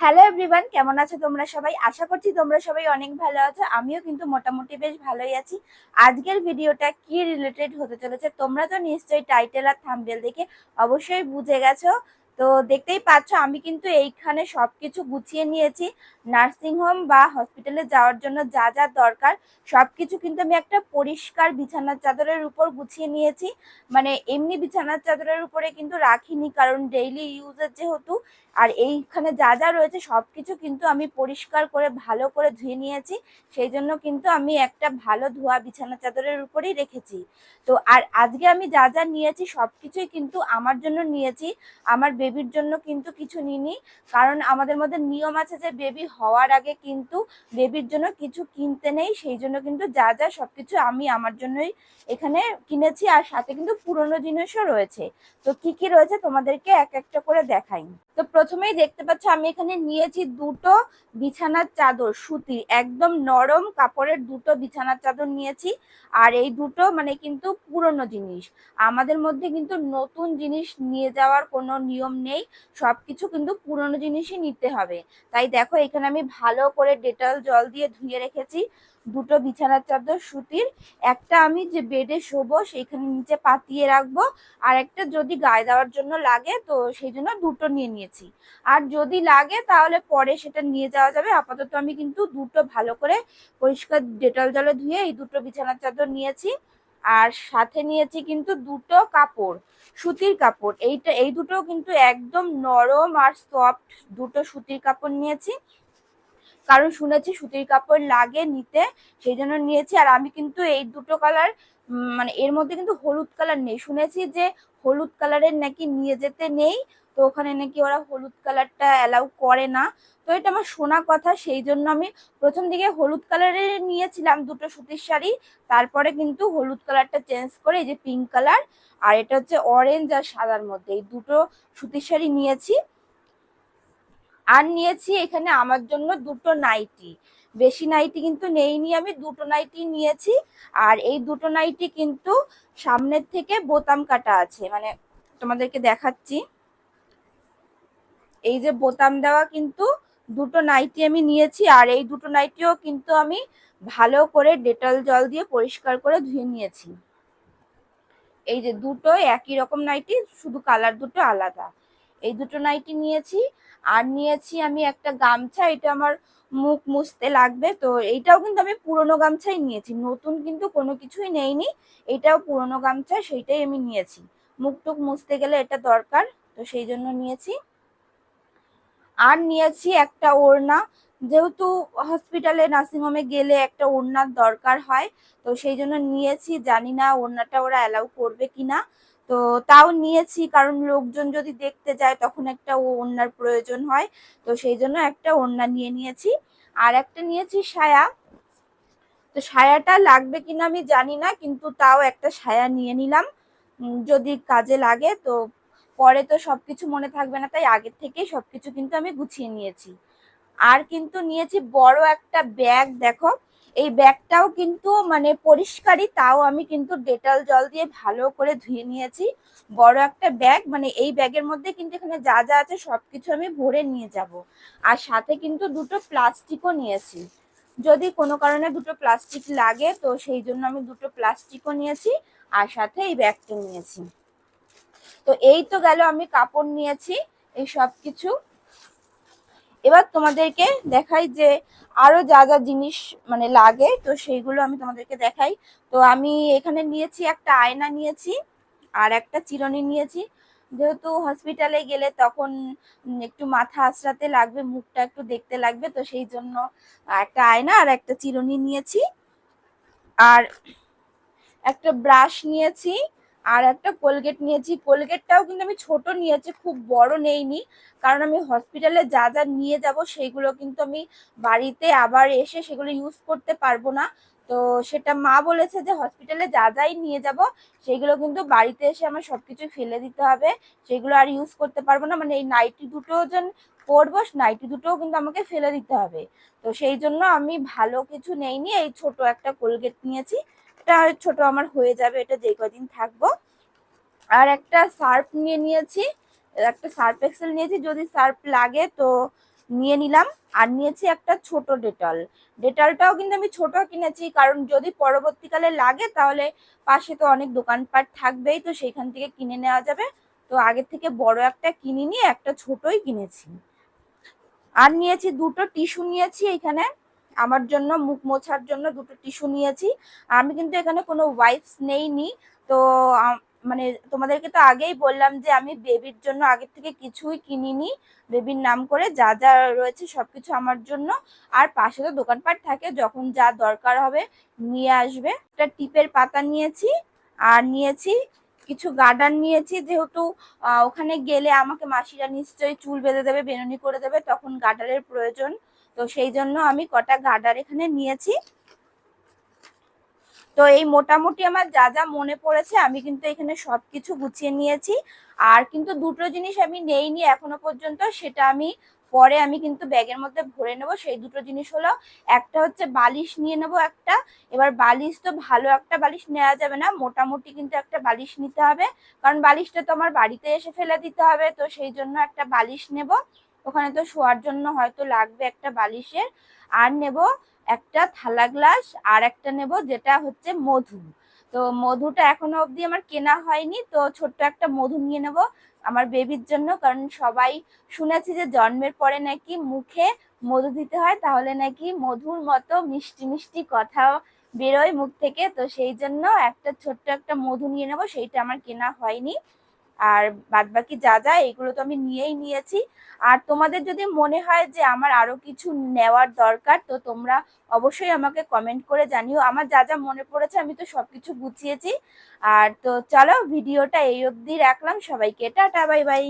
Hello everyone কেমন আছো তোমরা সবাই? আশা করছি তোমরা সবাই অনেক ভালো আছো। আমিও কিন্তু মোটামুটি বেশ ভালোই আছি। আজকের ভিডিওটা কি রিলেটেড হতে চলেছে তোমরা তো নিশ্চয়ই টাইটেল আর থাম্বনেল দেখে অবশ্যই বুঝে গেছো। তো দেখতেই পাচ্ছ, আমি কিন্তু এইখানে সবকিছু গুছিয়ে নিয়েছি। নার্সিং হোম বা হসপিটালে যাওয়ার জন্য যা যা দরকার, সবকিছু কিন্তু আমি একটা পরিষ্কার বিছানার চাদরের উপর গুছিয়ে নিয়েছি। মানে এমনি বিছানার চাদরের উপরে কিন্তু রাখিনি, কারণ ডেইলি ইউজের যেহেতু, আর এইখানে যা যা রয়েছে সবকিছু কিন্তু আমি পরিষ্কার করে, ভালো করে ধুয়ে নিয়েছি। সেই জন্য কিন্তু আমি একটা ভালো ধোয়া বিছানা চাদরের উপরেই রেখেছি। তো আর আজকে আমি যা যা নিয়েছি সবকিছুই কিন্তু আমার জন্য নিয়েছি। আমার বেবির জন্য কিন্তু কিছু নিনি কারণ আমাদের মধ্যে নিয়ম আছে যে বেবি হওয়ার আগে কিন্তু বেবির জন্য কিছু কিনতে নেই। সেই জন্য কিন্তু যা যা সব কিছু আমি আমার জন্যই এখানে কিনেছি। আর সাথে কিন্তু পুরনো জিনিসও রয়েছে। তো কি কি রয়েছে তোমাদেরকে এক একটা করে দেখাই। তো প্রথমেই দেখতে পাচ্ছ আমি এখানে নিয়েছি দুটো বিছানার চাদর সুতির একদম নরম কাপড়ের দুটো বিছানার চাদর নিয়েছি। আর এই দুটো মানে কিন্তু পুরনো জিনিস। আমাদের মধ্যে কিন্তু নতুন জিনিস নিয়ে যাওয়ার কোনো নিয়ম নেই। সব কিছু কিন্তু পুরনো জিনিসই নিতে হবে। তাই দেখো, এখানে আমি ভালো করে ডেটল জল দিয়ে ধুয়ে রেখেছি। দুটো বিছানার চাদর, সুতির। একটা আমি যে বেডে শোবো, সেইখানে নিচে পাতিয়ে রাখব। আর একটা যদি গায়ে দেওয়ার জন্য লাগে, তো সেই জন্য দুটো নিয়ে নিয়েছি। আর যদি লাগে তাহলে পরে সেটা নিয়ে যাওয়া যাবে। আপাতত আমি কিন্তু দুটো ভালো করে পরিষ্কার ডেটল জলে ধুয়ে এই দুটো বিছানার চাদর নিয়েছি। আর সাথে নিয়েছি কিন্তু দুটো কাপড়, সুতির কাপড়। এইটা, এই দুটো কিন্তু একদম নরম আর সফট দুটো সুতির কাপড় নিয়েছি। কারণ শুনেছি সুতির কাপড় লাগে নিতে, সেই জন্য নিয়েছি। আর আমি কিন্তু এই দুটো কালার মানে এর মধ্যে কিন্তু হলুদ কালার নেই। শুনেছি যে হলুদ কালারের নাকি নিয়ে যেতে নেই, তো ওখানে নাকি ওরা হলুদ কালারটা অ্যালাউ করে না। তো এটা আমার শোনা কথা, সেই জন্য আমি প্রথম দিকে হলুদ কালারের নিয়েছিলাম দুটো সুতির শাড়ি, তারপরে কিন্তু হলুদ কালারটা চেঞ্জ করে এই যে পিঙ্ক কালার আর এটা হচ্ছে অরেঞ্জ আর সাদার মধ্যে। এই দুটো সুতির শাড়ি নিয়েছি। আর নিয়েছি এখানে আমার জন্য দুটো নাইটি। বেশি নাইটি কিন্তু নেইনি আমি, দুটো নাইটি নিয়েছি। আর এই দুটো নাইটি কিন্তু সামনের থেকে বোতাম কাটা আছে। মানে তোমাদেরকে দেখাচ্ছি। এই যে বোতাম দেওয়া কিন্তু দুটো নাইটি আমি নিয়েছি। আর এই দুটো নাইটিও কিন্তু আমি ভালো করে ডেটল জল দিয়ে পরিষ্কার করে ধুয়ে নিয়েছি। এই যে দুটো একই রকম নাইটি, শুধু কালার দুটো আলাদা। এই দুটো নাইটি নিয়েছি। আর নিয়েছি আমি একটা গামছা, এটা আমার মুখ মুছতে লাগবে। তো এইটাও কিন্তু আমি পুরনো গামছাই নিয়েছি। নতুন কিন্তু কোনো কিছুই নেইনি। এটাও পুরনো গামছা, সেইটাই আমি নিয়েছি। মুখ টুক মুছতে গেলে এটা দরকার, তো সেই জন্য নিয়েছি। আর নিয়েছি একটা ওড়না। যেহেতু হসপিটালে নার্সিংহোমে গেলে একটা ওড়নার দরকার হয়, তো সেই জন্য নিয়েছি। জানি না ওড়নাটা ওরা অ্যালাউ করবে কিনা। তো তাও নিয়েছি, কারণ লোকজন যদি দেখতে যায় তখন একটা ওড়নার প্রয়োজন হয়। তো সেই জন্য একটা ওড়না নিয়ে নিয়েছি। আর একটা নিয়েছি সায়া। তো সায়াটা লাগবে কিনা আমি জানি না, কিন্তু তাও একটা সায়া নিয়ে নিলাম। যদি কাজে লাগে, তো পরে তো সবকিছু মনে থাকবে না, তাই আগের থেকেই সবকিছু কিন্তু আমি গুছিয়ে নিয়েছি। আর কিন্তু নিয়েছি বড় একটা ব্যাগ, দেখো। এই ব্যাগটাও কিন্তু মানে পরিষ্কারই, তাও আমি কিন্তু ডেটল জল দিয়ে ভালো করে ধুয়ে নিয়েছি। বড় একটা ব্যাগ মানে এই ব্যাগের মধ্যে কিন্তু এখানে যা যা আছে সবকিছু আমি ভরে নিয়ে যাব। আর সাথে কিন্তু দুটো প্লাস্টিকও নিয়েছি। যদি কোনো কারণে দুটো প্লাস্টিক লাগে, তো সেই জন্য আমি দুটো প্লাস্টিকও নিয়েছি আর সাথে এই ব্যাগটা নিয়েছি। তো এই তো গেল আমি কাপড় নিয়েছি, এই সব কিছু এবার তোমাদেরকে দেখাই যে আরও যা যা জিনিস মানে লাগে, তো সেইগুলো আমি তোমাদেরকে দেখাই। তো আমি এখানে নিয়েছি, একটা আয়না নিয়েছি আর একটা চিরনি নিয়েছি। যেহেতু হসপিটালে গেলে তখন একটু মাথা আঁচড়াতে লাগবে, মুখটা একটু দেখতে লাগবে, তো সেই জন্য একটা আয়না আর একটা চিরনি নিয়েছি। আর একটা ব্রাশ নিয়েছি। আর একটা কোলগেট নিয়েছি। কোলগেটটাও কিন্তু আমি ছোট নিয়েছি, খুব বড় নেইনি। কারণ আমি হসপিটালে যা যা নিয়ে যাব সেইগুলো কিন্তু আমি বাড়িতে আবার এসে সেগুলো ইউজ করতে পারব না। তো সেটা মা বলেছে যে হসপিটালে যা যাই নিয়ে যাব সেইগুলো কিন্তু বাড়িতে এসে আমার সব কিছু ফেলে দিতে হবে। সেগুলো আর ইউজ করতে পারব না। মানে এই নাইটি দুটো যেন পরবো নাইটি দুটোও কিন্তু আমাকে ফেলে দিতে হবে। তো সেই জন্য আমি ভালো কিছু নেইনি। এই ছোট একটা কোলগেট নিয়েছি। এটা ছোট আমার হয়ে যাবে, এটা যে কদিন থাকব। আর একটা সার্ফ নিয়ে নিয়েছি, একটা সার্ফ এক্সেল নিয়েছি, যদি সার্ফ লাগে তো নিয়ে নিলাম। আর নিয়েছি একটা ছোট ডেটল। ডেটলটাও কিন্তু আমি ছোট কিনেছি, কারণ যদি পরবর্তীকালে লাগে তাহলে পাশে তো অনেক দোকানপাট থাকবেই, তো সেইখান থেকে কিনে নেওয়া যাবে। তো আগের থেকে বড় একটা কিনে নিয়ে একটা ছোটই কিনেছি। আর নিয়েছি দুটো টিস্যু নিয়েছি এখানে। আমার জন্য, মুখ মোছার জন্য দুটো টিস্যু নিয়েছি। আমি কিন্তু এখানে কোনো ওয়াইপস নেইনি। তো মানে তোমাদেরকে তো আগেই বললাম যে আমি বেবির জন্য আগের থেকে কিছুই কিনিনি। বেবির নাম করে যা যা রয়েছে সবকিছু আমার জন্য। আর পাশে তো দোকানপাট থাকে, যখন যা দরকার হবে নিয়ে আসবে। একটা টিপের পাতা নিয়েছি, আর নিয়েছি কিছু গার্ডার নিয়েছি। যেহেতু ওখানে গেলে আমাকে মাসিরা নিশ্চয়ই চুল বেঁধে দেবে, বেনুনি করে দেবে, তখন গার্ডারের প্রয়োজন। তো সেই জন্য আমি কটা গার্ডার এখানে নিয়েছি। তো এই মোটামুটি আমার যা যা মনে পড়েছে, আমি কিন্তু এখানে সবকিছু গুছিয়ে নিয়েছি। আর কিন্তু দুটো জিনিস আমি নেইনি এখনও পর্যন্ত, সেটা আমি পরে আমি কিন্তু ব্যাগের মধ্যে ভরে নেব। সেই দুটো জিনিস হলো, একটা হচ্ছে বালিশ নিয়ে নেব একটা। এবার বালিশ তো ভালো একটা বালিশ নেওয়া যাবে না, মোটামুটি কিন্তু একটা বালিশ নিতে হবে। কারণ বালিশটা তো আমার বাড়িতে এসে ফেলে দিতে হবে, তো সেই জন্য একটা বালিশ নেব। ওখানে তো শোয়ার জন্য হয়তো লাগবে একটা বালিশের, আর নেব একটা থালা গ্লাস, আর একটা নেব যেটা হচ্ছে মধু। তো মধুটা এখনও অবধি আমার কেনা হয়নি, তো ছোট্ট একটা মধু নিয়ে নেব আমার বেবির জন্য, কারণ সবাই শুনেছি যে জন্মের পরে নাকি মুখে মধু দিতে হয়, তাহলে নাকি মধুর মতো মিষ্টি মিষ্টি কথা বেরোয় মুখ থেকে। তো সেই জন্য একটা ছোট্ট একটা মধু নিয়ে নেব, সেইটা আমার কেনা হয়নি। আর বাদ বাকি যা যা, এগুলো তো আমি নিয়েই নিয়েছি। আর তোমাদের যদি মনে হয় যে আমার আরও কিছু নেওয়ার দরকার, তো তোমরা অবশ্যই আমাকে কমেন্ট করে জানিও। আমার যা যা মনে পড়েছে আমি তো সবকিছু গুছিয়েছি। আর তো চলো, ভিডিওটা এই অবধি রাখলাম। সবাইকে টাটা, বাই বাই।